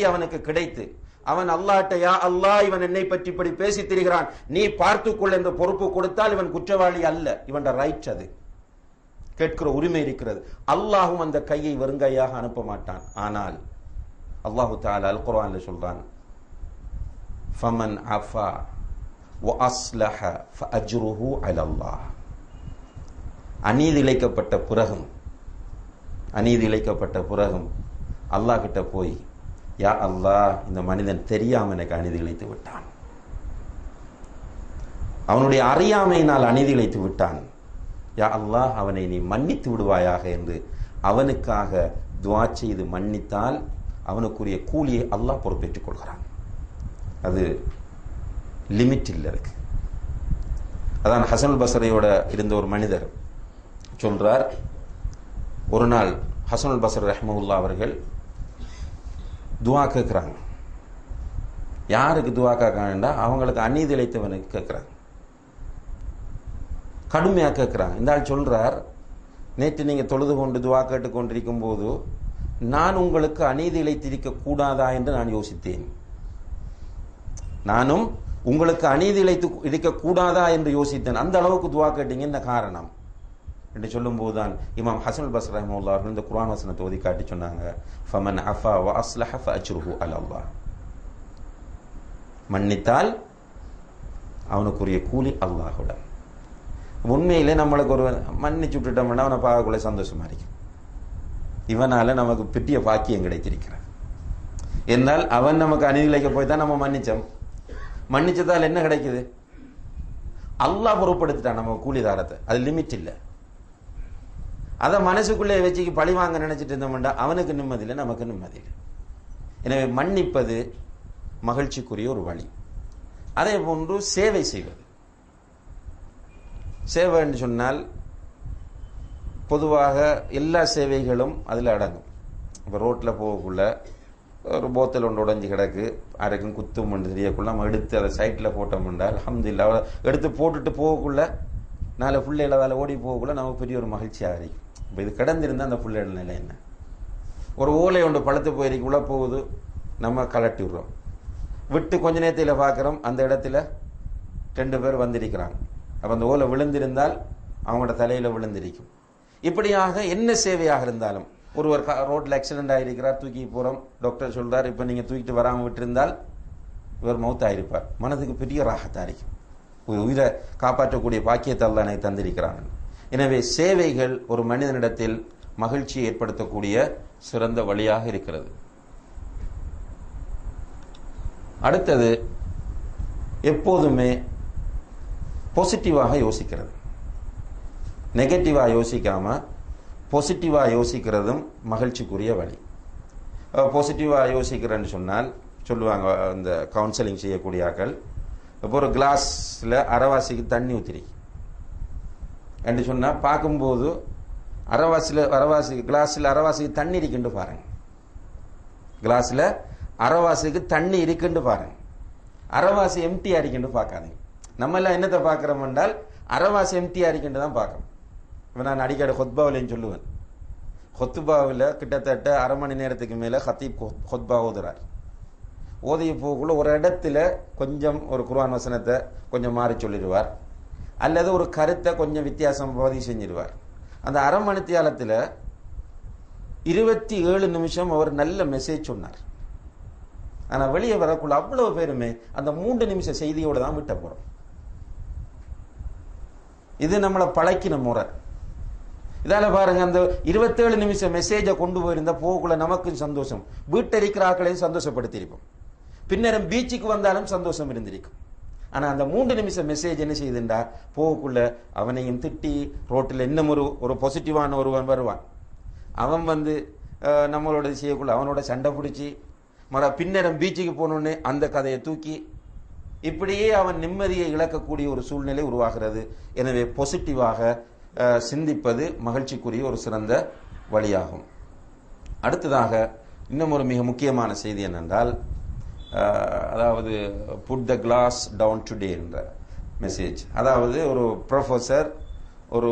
திருப்தி அவனுக்கு கிடைத்து அவன் அல்லாட்ட யா இவன் என்னை பற்றி இப்படி பேசி திரிகிறான். நீ பார்த்துக்கொள் என்று பொறுப்பு கொடுத்தால் இவன் குற்றவாளி அல்ல. இவன் ரைட் அது. கேட்கிற உரிமை இருக்கிறது. அல்லாஹும் அந்த கையை வெறுங்கையாக அனுப்ப மாட்டான். ஆனால் அல்லாஹு தால அல் குரான்ல சொல்றான் அநீதி இழைக்கப்பட்ட பிறகும் அநீதி இழைக்கப்பட்ட பிறகும் அல்லாஹ் கிட்ட போய் யா அல்லாஹ் இந்த மனிதன் தெரியாமல் எனக்கு அநீதி இழைத்து விட்டான். அவனுடைய அறியாமையினால் அநீதி இழைத்து விட்டான். யா அல்லாஹ் அவனை நீ மன்னித்து விடுவாயாக என்று அவனுக்காக துவா செய்து மன்னித்தால் அவனுக்குரிய கூலியை அல்லாஹ் பொறுப்பேற்றுக் கொள்கிறான். அது லிமிட் இருக்கு. அதான் ஹசன் பசரையோட இருந்த ஒரு மனிதர் சொல்றார் ஒரு நாள் ஹசனுல் பசர் ரஹ்மவுல்லா அவர்கள் துவா கேட்குறாங்க யாருக்கு துவா கேட்கறாங்கன்னா அவங்களுக்கு அநீதி இழைத்தவனுக்கு கேட்குறாங்க கடுமையாக கேட்குறாங்க இந்த ஆள் சொல்கிறார் நேற்று நீங்கள் தொழுது கொண்டு துவா கேட்டு கொண்டிருக்கும் போது நான் உங்களுக்கு அநீதி இழைத்திருக்க கூடாதா என்று நான் யோசித்தேன். நானும் உங்களுக்கு அநீதி இழைத்து இருக்கக்கூடாதா என்று யோசித்தேன். அந்த அளவுக்கு துவா கேட்டீங்க. இந்த காரணம்? என்று சொல்லும்போது தான் இமாம் ஹசன் பஸ் ரஹமுல்லா அவர்கள் இந்த குரான் வசனத்தை ஓதி காட்டி சொன்னாங்க. ஃபமன் அஃபா வ அஸ்லஹ அல் அலல்லாஹ் மன்னித்தால் அவனுக்குரிய கூலி அல்லாஹுடன். உண்மையிலே நம்மளுக்கு ஒரு மன்னிச்சு விட்டுட்டோம்னா அவனை பார்க்கக்குள்ள சந்தோஷமா இருக்கும். இவனால நமக்கு பெரிய பாக்கியம் கிடைத்திருக்கிறான். என்றால் அவன் நமக்கு அநீதிழைக்க போய் தான் நம்ம மன்னிச்சோம். மன்னிச்சதால் என்ன கிடைக்குது? அல்லாஹ் பொருட்படுத்திட்டான் நம்ம கூலிதாரத்தை. அது லிமிட் இல்லை. அதை மனசுக்குள்ளே வச்சுக்கு பழி வாங்க நினைச்சிட்டு இருந்தோம்டா அவனுக்கு நிம்மதி இல்லை நமக்கு நிம்மதி இல்லை. எனவே மன்னிப்பது மகிழ்ச்சிக்குரிய ஒரு வழி. அதே போன்று சேவை செய்வது. சேவைன்னு சொன்னால் பொதுவாக எல்லா சேவைகளும் அதில் அடங்கும். இப்போ ரோட்டில் போகக்குள்ள ஒரு போத்தல் ஒன்று உடஞ்சி கிடக்கு அரைக்கும் குத்தும் ஒன்று தெரியக்குள்ள நம்ம எடுத்து அதை சைட்டில் போட்டோம்னா அலமதுல்லா எடுத்து போட்டுட்டு போகக்குள்ள நாலு பிள்ளைகள் அதால் ஓடி போகக்குள்ள நமக்கு பெரிய ஒரு மகிழ்ச்சியாக இருக்கும். இப்போ இது கிடந்திருந்தால் அந்த பிள்ளையோட நிலை என்ன? ஒரு ஓலை ஒன்று பழுத்து போயிருக்குள்ள போகுது நம்ம கலட்டி விடுறோம். விட்டு கொஞ்ச நேரத்தில் பார்க்குறோம் அந்த இடத்துல ரெண்டு பேர் வந்திருக்கிறாங்க. அப்போ அந்த ஓலை விழுந்திருந்தால் அவங்களோட தலையில் விழுந்திருக்கும். இப்படியாக என்ன சேவையாக இருந்தாலும் ஒருவர் ரோட்டில் ஆக்சிடென்ட் ஆகிருக்கிறார் தூக்கி போகிறோம் டாக்டர் சொல்கிறார் இப்போ நீங்கள் தூக்கிட்டு வராமல் விட்டிருந்தால் இவர் மௌத்தாயிருப்பார். மனதுக்கு பெரிய ராகத்தாக இருக்கும். ஒரு உயிரை காப்பாற்றக்கூடிய பாக்கியத்தை அல்ல எனக்கு தந்திருக்கிறான் எனவே சேவைகள் ஒரு மனிதனிடத்தில் மகிழ்ச்சியை ஏற்படுத்தக்கூடிய சிறந்த வழியாக இருக்கிறது. அடுத்தது எப்போதுமே பாசிட்டிவாக யோசிக்கிறது. நெகட்டிவாக யோசிக்காம பாசிட்டிவாக யோசிக்கிறதும் மகிழ்ச்சிக்குரிய வழி. பாசிட்டிவாக யோசிக்கிறேன்னு சொன்னால் சொல்லுவாங்க இந்த கவுன்சிலிங் செய்யக்கூடிய ஆக்கள் இப்போ ஒரு கிளாஸில் அரைவாசிக்கு தண்ணி ஊற்றிருக்கு என்று சொன்னால் பார்க்கும்போது அரைவாசியில் அரைவாசி கிளாஸில் அரைவாசிக்கு தண்ணி இருக்குன்னு பாருங்க. கிளாஸில் அரைவாசிக்கு தண்ணி இருக்குன்னு பாருங்க. அரைவாசி எம்டியாக இருக்குன்னு பார்க்காதீங்க. நம்ம எல்லாம் என்னத்தை பார்க்குறோம் என்றால் அரைவாசி எம்டியாக இருக்குன்னு தான் பார்க்கணும் இப்போ நான் அடிக்கடி ஹொத்பாவிலையும் சொல்லுவேன். ஹொத்துபாவில் கிட்டத்தட்ட அரை மணி நேரத்துக்கு மேலே ஹத்தீப் ஹொத்பா ஓதுறார். ஓதிய போக்குள்ள ஒரு இடத்துல கொஞ்சம் ஒரு குர்ஆன் வசனத்தை கொஞ்சம் மாறி சொல்லிடுவார். அல்லது ஒரு கருத்தை கொஞ்சம் வித்தியாசம் பதிவு செஞ்சிருவார் அந்த அரை மணி தியாலத்தில் இருபத்தி ஏழு நிமிஷம் அவர் நல்ல மெசேஜ் சொன்னார். ஆனால் வெளியே வரக்குள்ள அவ்வளவு பேருமே அந்த மூன்று நிமிஷ செய்தியோட தான் விட்ட போகிறோம் இது நம்மளை பழக்கின முறை. இதால பாருங்க அந்த இருபத்தேழு நிமிஷம் மெசேஜை கொண்டு போயிருந்தா போகக்குள்ள நமக்கும் சந்தோஷம். வீட்டை இருக்கிற ஆக்களையும் சந்தோஷப்படுத்தியிருப்போம். பின்னரும் பீச்சுக்கு வந்தாலும் சந்தோஷம் இருந்திருக்கும். ஆனால் அந்த மூன்று நிமிஷம் மெசேஜ் என்ன செய்யுதுண்டா போகக்குள்ள அவனையும் திட்டி ரோட்டில் இன்னும் ஒரு ஒரு பாசிட்டிவான ஒருவன் வருவான். அவன் வந்து நம்மளோட செய்யக்குள்ள அவனோட சண்டை பிடிச்சி மற பின்னரம் பீச்சுக்கு போகணுன்னு அந்த கதையை தூக்கி இப்படியே அவன் நிம்மதியை இழக்கக்கூடிய ஒரு சூழ்நிலை உருவாகிறது. எனவே பாசிட்டிவாக சிந்திப்பது மகிழ்ச்சிக்குரிய ஒரு சிறந்த வழியாகும். அடுத்ததாக இன்னும் ஒரு மிக முக்கியமான செய்தி என்னென்றால் அதாவது put the class down today என்ற மெசேஜ் அதாவது ஒரு ப்ரொஃபஸர் ஒரு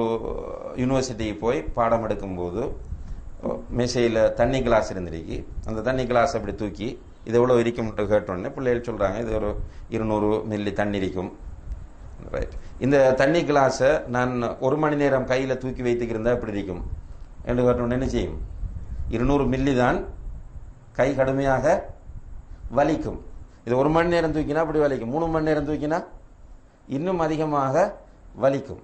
யூனிவர்சிட்டிக்கு போய் பாடம் எடுக்கும்போது மேசையில் தண்ணி கிளாஸ் இருந்திருக்கு. அந்த தண்ணி கிளாஸ் அப்படி தூக்கி இது எவ்வளோ இருக்கும்ட்டு கேட்டோன்னே பிள்ளைகள் சொல்கிறாங்க இது ஒரு இருநூறு மில்லி தண்ணி இருக்கும். ரைட் இந்த தண்ணி கிளாஸை நான் ஒரு மணி நேரம் கையில் தூக்கி வைத்துக்கிருந்தா எப்படி இருக்கும். என்று கேட்டோன்னே என்ன செய்யும்? இருநூறு மில்லி தான் கை கடுமையாக வலிக்கும். இது ஒரு மணி நேரம் தூக்கினா அப்படி வலிக்கும். மூணு மணி நேரம் தூக்கினா இன்னும் அதிகமாக வலிக்கும்.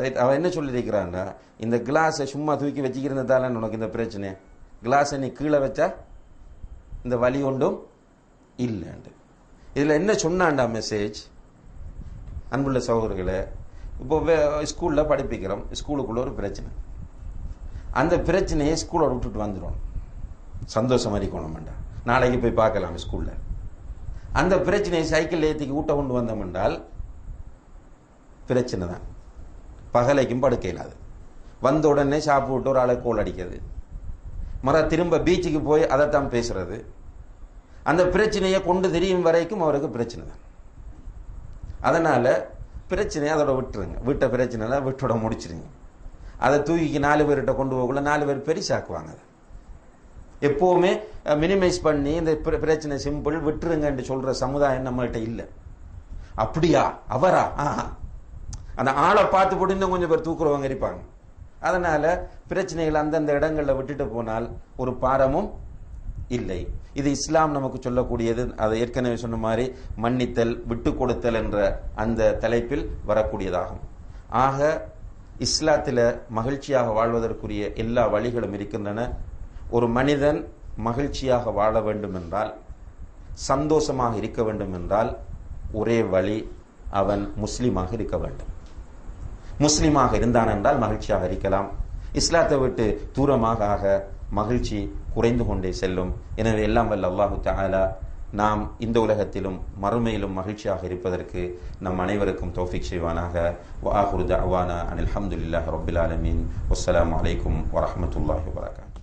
ரைட் அவன் என்ன சொல்லியிருக்கிறான்னா இந்த கிளாஸை சும்மா தூக்கி வச்சுக்கிறதால உனக்கு இந்த பிரச்சனை? கிளாஸை நீ கீழே வச்சா இந்த வலி ஒன்றும் இல்லைண்டு இதில் என்ன சொன்னான்டா மெசேஜ் அன்புள்ள சகோதரர்களே இப்போ ஸ்கூலில் படிப்பிக்கிறோம். ஸ்கூலுக்குள்ள ஒரு பிரச்சனை. அந்த பிரச்சனையை ஸ்கூலோட விட்டுட்டு வந்துடும் சந்தோஷம் அறிக்கணும்டா நாளைக்கு போய் பார்க்கலாம் ஸ்கூலில். அந்த பிரச்சனையை சைக்கிள் ஏற்றிக்கு ஊட்ட கொண்டு வந்தோம் என்றால் பிரச்சனை தான். பகலைக்கும் படுக்க இல்லாது. வந்த உடனே சாப்பிட்டு ஒரு ஆளை கோல் அடிக்கிறது. மற திரும்ப பீச்சுக்கு போய் அதைத்தான் பேசுறது. அந்த பிரச்சனையை கொண்டு தெரியும் வரைக்கும் அவருக்கு பிரச்சனை தான். அதனால் பிரச்சனையை அதோட விட்டுருங்க. விட்ட பிரச்சனை விட்டோட முடிச்சிருங்க. அதை தூக்கி நாலு பேர்கிட்ட கொண்டு போகக்குள்ள நாலு பேர் பெரிசாக்குவாங்க. அதை எப்போவுமே மினிமைஸ் பண்ணி இந்த பிர- பிரச்சனை சிம்பிள் விட்டுருங்கன்னு சொல்ற சமுதாயம் நம்மள்கிட்ட இல்லை. அப்படியா? அவரா? ஆஹா. அந்த ஆளை பார்த்து போட்டு இன்னும் கொஞ்சம் பேர் தூக்குறவங்க இருப்பாங்க. அதனால பிரச்சனைகள் அந்தந்த இடங்களில் விட்டுட்டு போனால் ஒரு பாரமும் இல்லை. இது இஸ்லாம் நமக்கு சொல்லக்கூடியது. அதை ஏற்கனவே சொன்ன மாதிரி மன்னித்தல் விட்டு கொடுத்தல் என்ற அந்த தலைப்பில் வரக்கூடியதாகும். ஆக இஸ்லாத்தில் மகிழ்ச்சியாக வாழ்வதற்குரிய எல்லா வழிகளும் இருக்கின்றன. ஒரு மனிதன் மகிழ்ச்சியாக வாழ வேண்டும் என்றால் சந்தோஷமாக இருக்க வேண்டும் என்றால் ஒரே வழி அவன் முஸ்லீமாக இருக்க வேண்டும். முஸ்லீமாக இருந்தான் என்றால் மகிழ்ச்சியாக இருக்கலாம். இஸ்லாத்தை விட்டு தூரமாக ஆக மகிழ்ச்சி குறைந்து கொண்டே செல்லும். எனவே எல்லாம் வல்ல அல்லாஹு தாலா நாம் இந்த உலகத்திலும் மறுமையிலும் மகிழ்ச்சியாக இருப்பதற்கு நம் அனைவருக்கும் தோஃபிக் செய்வானாக. வாஹுர் ஆஹிரு அனில் அஹமதுல்லாஹ் ரப்பில் ஆலமீன். வஸ்லாம் அலைக்கும் வரமத்துல்லாஹி வரகாத்